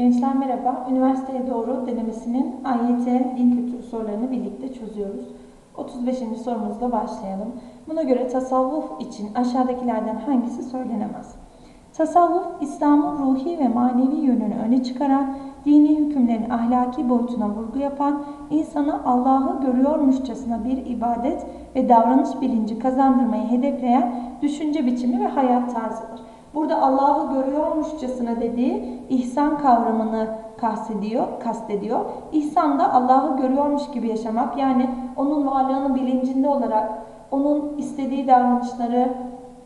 Gençler merhaba. Üniversiteye doğru denemesinin AYT din kültürü sorularını birlikte çözüyoruz. 35. sorumuzla başlayalım. Buna göre tasavvuf için aşağıdakilerden hangisi söylenemez? Tasavvuf, İslam'ın ruhi ve manevi yönünü öne çıkaran, dini hükümlerin ahlaki boyutuna vurgu yapan, insana Allah'ı görüyormuşçasına bir ibadet ve davranış bilinci kazandırmayı hedefleyen düşünce biçimi ve hayat tarzıdır. Burada Allah'ı görüyormuşçasına dediği ihsan kavramını kastediyor, kastediyor. İhsan da Allah'ı görüyormuş gibi yaşamak yani onun varlığının bilincinde olarak onun istediği davranışları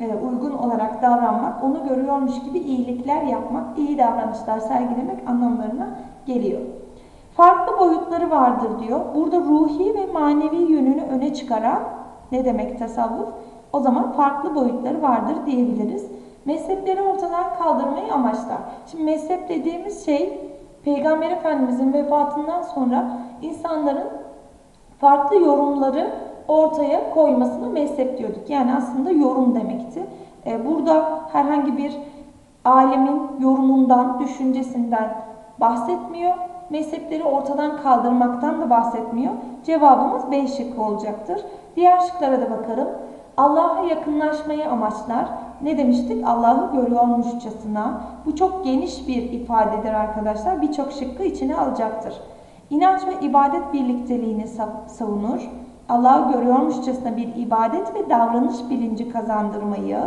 e, uygun olarak davranmak, onu görüyormuş gibi iyilikler yapmak, iyi davranışlar sergilemek anlamlarına geliyor. Farklı boyutları vardır diyor. Burada ruhi ve manevi yönünü öne çıkaran ne demek tasavvuf? O zaman farklı boyutları vardır diyebiliriz. Mezhepleri ortadan kaldırmayı amaçlar. Şimdi mezhep dediğimiz şey Peygamber Efendimizin vefatından sonra insanların farklı yorumları ortaya koymasına mezhep diyorduk. Yani aslında yorum demekti. Ee, burada herhangi bir alemin yorumundan, düşüncesinden bahsetmiyor. Mezhepleri ortadan kaldırmaktan da bahsetmiyor. Cevabımız B şıkkı olacaktır. Diğer şıklara da bakalım. Allah'a yakınlaşmayı amaçlar. Ne demiştik? Allah'ı görüyormuşçasına. Bu çok geniş bir ifadedir arkadaşlar. Birçok şıkkı içine alacaktır. İnanç ve ibadet birlikteliğini savunur. Allah'ı görüyormuşçasına bir ibadet ve davranış bilinci kazandırmayı,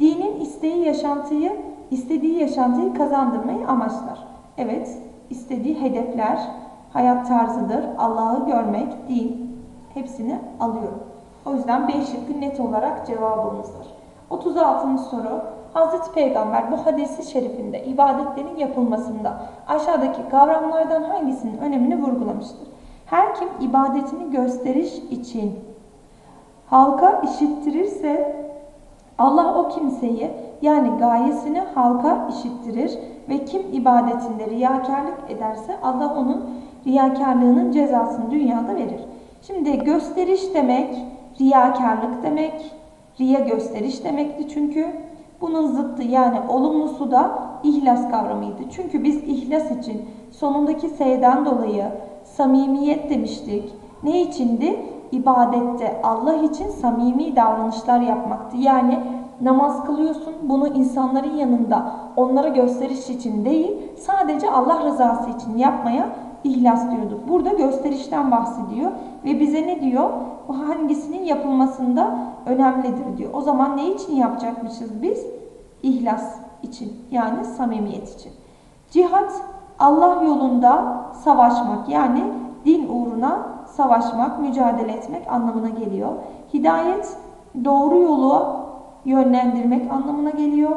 dinin isteği yaşantıyı, istediği yaşantıyı kazandırmayı amaçlar. Evet, istediği hedefler, hayat tarzıdır. Allah'ı görmek, din hepsini alıyorum. O yüzden B şıkkı net olarak cevabımızdır. 36. soru. Hazreti Peygamber bu hadisi şerifinde ibadetlerin yapılmasında aşağıdaki kavramlardan hangisinin önemini vurgulamıştır? Her kim ibadetini gösteriş için halka işittirirse Allah o kimseyi yani gayesini halka işittirir ve kim ibadetinde riyakarlık ederse Allah onun riyakarlığının cezasını dünyada verir. Şimdi gösteriş demek riyakarlık demek, riya gösteriş demekti çünkü. Bunun zıttı yani olumlusu da ihlas kavramıydı. Çünkü biz ihlas için sonundaki S'den dolayı samimiyet demiştik. Ne içindi? İbadette Allah için samimi davranışlar yapmaktı. Yani namaz kılıyorsun bunu insanların yanında onlara gösteriş için değil sadece Allah rızası için yapmaya ihlas diyorduk. Burada gösterişten bahsediyor ve bize ne diyor? Bu hangisinin yapılmasında önemlidir diyor. O zaman ne için yapacakmışız biz? İhlas için yani samimiyet için. Cihat Allah yolunda savaşmak yani din uğruna savaşmak, mücadele etmek anlamına geliyor. Hidayet doğru yolu yönlendirmek anlamına geliyor.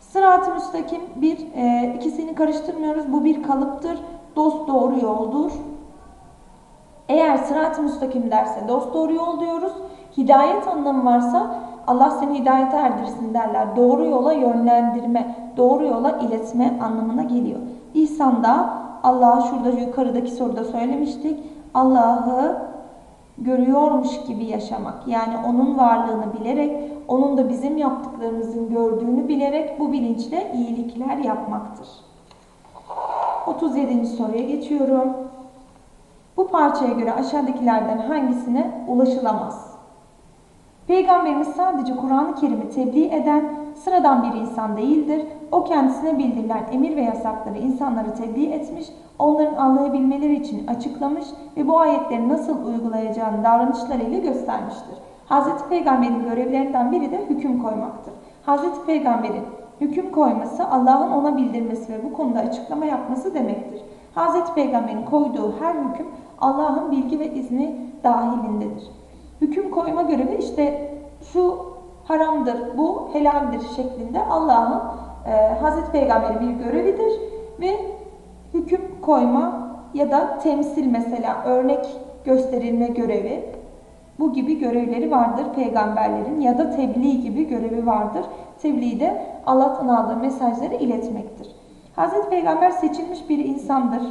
Sırat-ı müstakim bir, e, ikisini karıştırmıyoruz. Bu bir kalıptır. Dost doğru yoldur. Eğer sırat-ı müstakim derse dost doğru yol diyoruz. Hidayet anlamı varsa Allah seni hidayete erdirsin derler. Doğru yola yönlendirme, doğru yola iletme anlamına geliyor. İhsan'da Allah'a şurada yukarıdaki soruda söylemiştik. Allah'ı görüyormuş gibi yaşamak. Yani onun varlığını bilerek, onun da bizim yaptıklarımızın gördüğünü bilerek bu bilinçle iyilikler yapmaktır. 37. soruya geçiyorum. Bu parçaya göre aşağıdakilerden hangisine ulaşılamaz? Peygamberimiz sadece Kur'an-ı Kerim'i tebliğ eden sıradan bir insan değildir. O kendisine bildirilen emir ve yasakları insanlara tebliğ etmiş, onların anlayabilmeleri için açıklamış ve bu ayetleri nasıl uygulayacağını davranışlarıyla göstermiştir. Hz. Peygamber'in görevlerinden biri de hüküm koymaktır. Hz. Peygamber'in hüküm koyması Allah'ın ona bildirmesi ve bu konuda açıklama yapması demektir. Hz. Peygamber'in koyduğu her hüküm Allah'ın bilgi ve izni dahilindedir. Hüküm koyma görevi işte şu haramdır, bu helaldir şeklinde Allah'ın e, Hazreti Peygamber'in bir görevidir ve hüküm koyma ya da temsil mesela örnek gösterilme görevi bu gibi görevleri vardır peygamberlerin ya da tebliğ gibi görevi vardır. Tebliğ de Allah'tan aldığı mesajları iletmektir. Hazreti Peygamber seçilmiş bir insandır.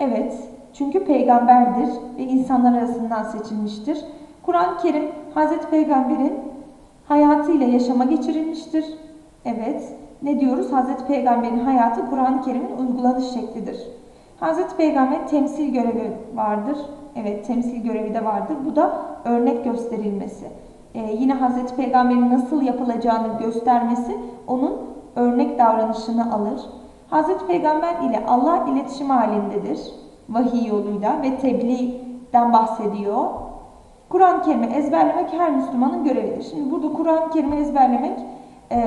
Evet, çünkü peygamberdir ve insanlar arasından seçilmiştir. Kur'an-ı Kerim Hazreti Peygamber'in hayatıyla yaşama geçirilmiştir. Evet, ne diyoruz? Hazreti Peygamber'in hayatı Kur'an-ı Kerim'in uygulanış şeklidir. Hazreti Peygamber temsil görevi vardır. Evet temsil görevi de vardır. Bu da örnek gösterilmesi. Ee, yine Hazreti Peygamber'in nasıl yapılacağını göstermesi onun örnek davranışını alır. Hazreti Peygamber ile Allah iletişim halindedir. Vahiy yoluyla ve tebliğden bahsediyor. Kur'an-ı Kerim'i ezberlemek her Müslümanın görevidir. Şimdi burada Kur'an-ı Kerim'i ezberlemek e,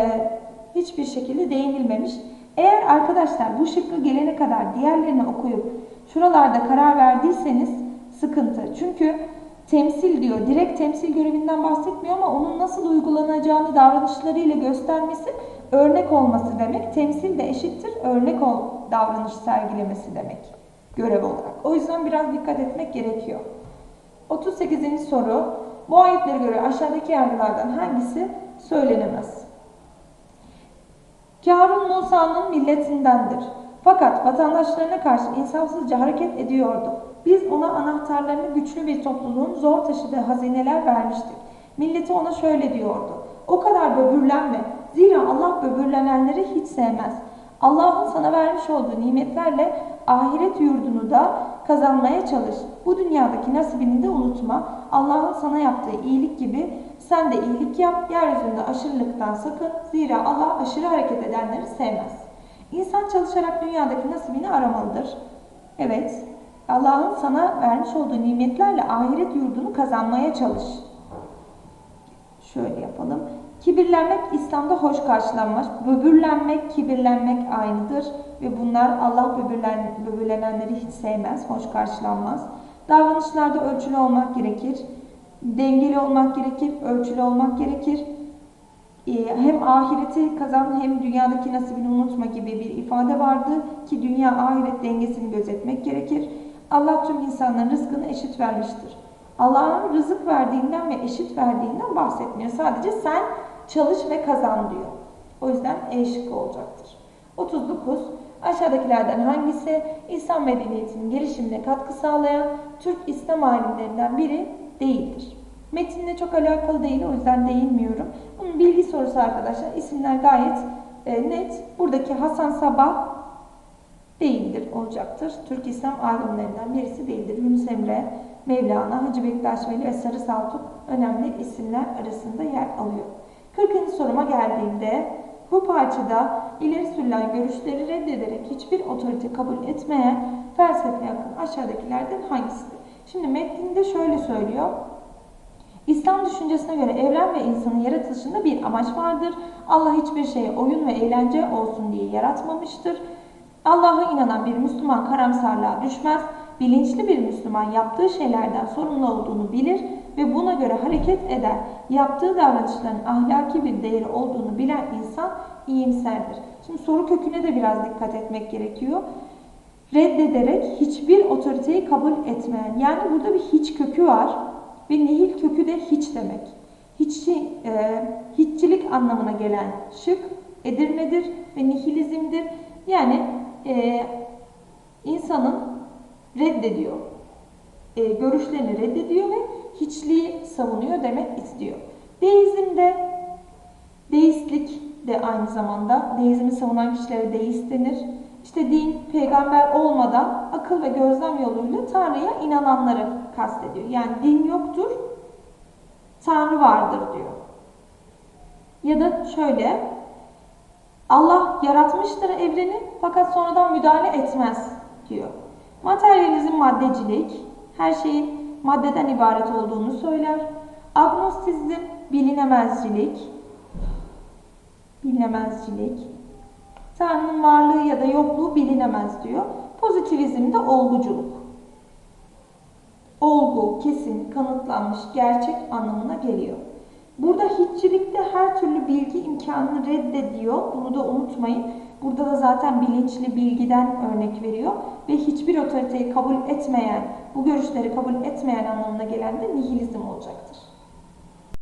hiçbir şekilde değinilmemiş. Eğer arkadaşlar bu şıkkı gelene kadar diğerlerini okuyup şuralarda karar verdiyseniz sıkıntı. Çünkü temsil diyor. Direkt temsil görevinden bahsetmiyor ama onun nasıl uygulanacağını davranışlarıyla göstermesi örnek olması demek. Temsil de eşittir örnek ol davranış sergilemesi demek görev olarak. O yüzden biraz dikkat etmek gerekiyor. 38. soru. Bu ayetlere göre aşağıdaki yargılardan hangisi söylenemez? Kârun Musa'nın milletindendir. Fakat vatandaşlarına karşı insafsızca hareket ediyordu. Biz ona anahtarlarını güçlü bir topluluğun zor taşıdığı hazineler vermiştik. Milleti ona şöyle diyordu. O kadar böbürlenme. Zira Allah böbürlenenleri hiç sevmez. Allah'ın sana vermiş olduğu nimetlerle ahiret yurdunu da kazanmaya çalış. Bu dünyadaki nasibini de unutma. Allah'ın sana yaptığı iyilik gibi sen de iyilik yap. Yeryüzünde aşırılıktan sakın. Zira Allah aşırı hareket edenleri sevmez. İnsan çalışarak dünyadaki nasibini aramalıdır. Evet, Allah'ın sana vermiş olduğu nimetlerle ahiret yurdunu kazanmaya çalış. Şöyle yapalım. Kibirlenmek İslam'da hoş karşılanmaz. Böbürlenmek, kibirlenmek aynıdır. Ve bunlar Allah böbürlen, böbürlenenleri hiç sevmez, hoş karşılanmaz. Davranışlarda ölçülü olmak gerekir. Dengeli olmak gerekir, ölçülü olmak gerekir. Ee, hem ahireti kazan hem dünyadaki nasibini unutma gibi bir ifade vardı ki dünya ahiret dengesini gözetmek gerekir. Allah tüm insanların rızkını eşit vermiştir. Allah'ın rızık verdiğinden ve eşit verdiğinden bahsetmiyor. Sadece sen çalış ve kazan diyor. O yüzden E şıkkı olacaktır. 39. Aşağıdakilerden hangisi İslam medeniyetinin gelişimine katkı sağlayan Türk İslam alimlerinden biri değildir? Metinle çok alakalı değil o yüzden değinmiyorum. Bunun bilgi sorusu arkadaşlar. İsimler gayet e, net. Buradaki Hasan Sabah değildir olacaktır. Türk İslam alimlerinden birisi değildir. Yunus Emre, Mevlana, Hacı Bektaş Veli ve Sarı Saltuk önemli isimler arasında yer alıyor. 40. soruma geldiğimde bu parçada ileri sürülen görüşleri reddederek hiçbir otorite kabul etmeyen felsefe yakın aşağıdakilerden hangisidir? Şimdi metninde şöyle söylüyor. İslam düşüncesine göre evren ve insanın yaratılışında bir amaç vardır. Allah hiçbir şeye oyun ve eğlence olsun diye yaratmamıştır. Allah'a inanan bir Müslüman karamsarlığa düşmez. Bilinçli bir Müslüman yaptığı şeylerden sorumlu olduğunu bilir ve buna göre hareket eder. Yaptığı davranışların ahlaki bir değeri olduğunu bilen insan iyimserdir. Şimdi soru köküne de biraz dikkat etmek gerekiyor. Reddederek hiçbir otoriteyi kabul etmeyen. Yani burada bir hiç kökü var ve nihil kökü de hiç demek. Hiççi, e, hiççilik anlamına gelen şık Edirne'dir ve nihilizmdir. Yani e, insanın reddediyor. E, görüşlerini reddediyor ve hiçliği savunuyor demek istiyor. Deizmde deistlik de aynı zamanda deizmi savunan kişilere deist denir. İşte din, peygamber olmadan akıl ve gözlem yoluyla Tanrı'ya inananları kastediyor. Yani din yoktur, Tanrı vardır diyor. Ya da şöyle, Allah yaratmıştır evreni fakat sonradan müdahale etmez diyor. Materyalizm maddecilik, her şeyin maddeden ibaret olduğunu söyler. Agnostizm bilinemezcilik, bilinemezcilik. Tanrı'nın varlığı ya da yokluğu bilinemez diyor. Pozitivizm de olguculuk. Olgu, kesin, kanıtlanmış, gerçek anlamına geliyor. Burada hiççilikte her türlü bilgi imkanını reddediyor. Bunu da unutmayın. Burada da zaten bilinçli bilgiden örnek veriyor. Ve hiçbir otoriteyi kabul etmeyen, bu görüşleri kabul etmeyen anlamına gelen de nihilizm olacaktır.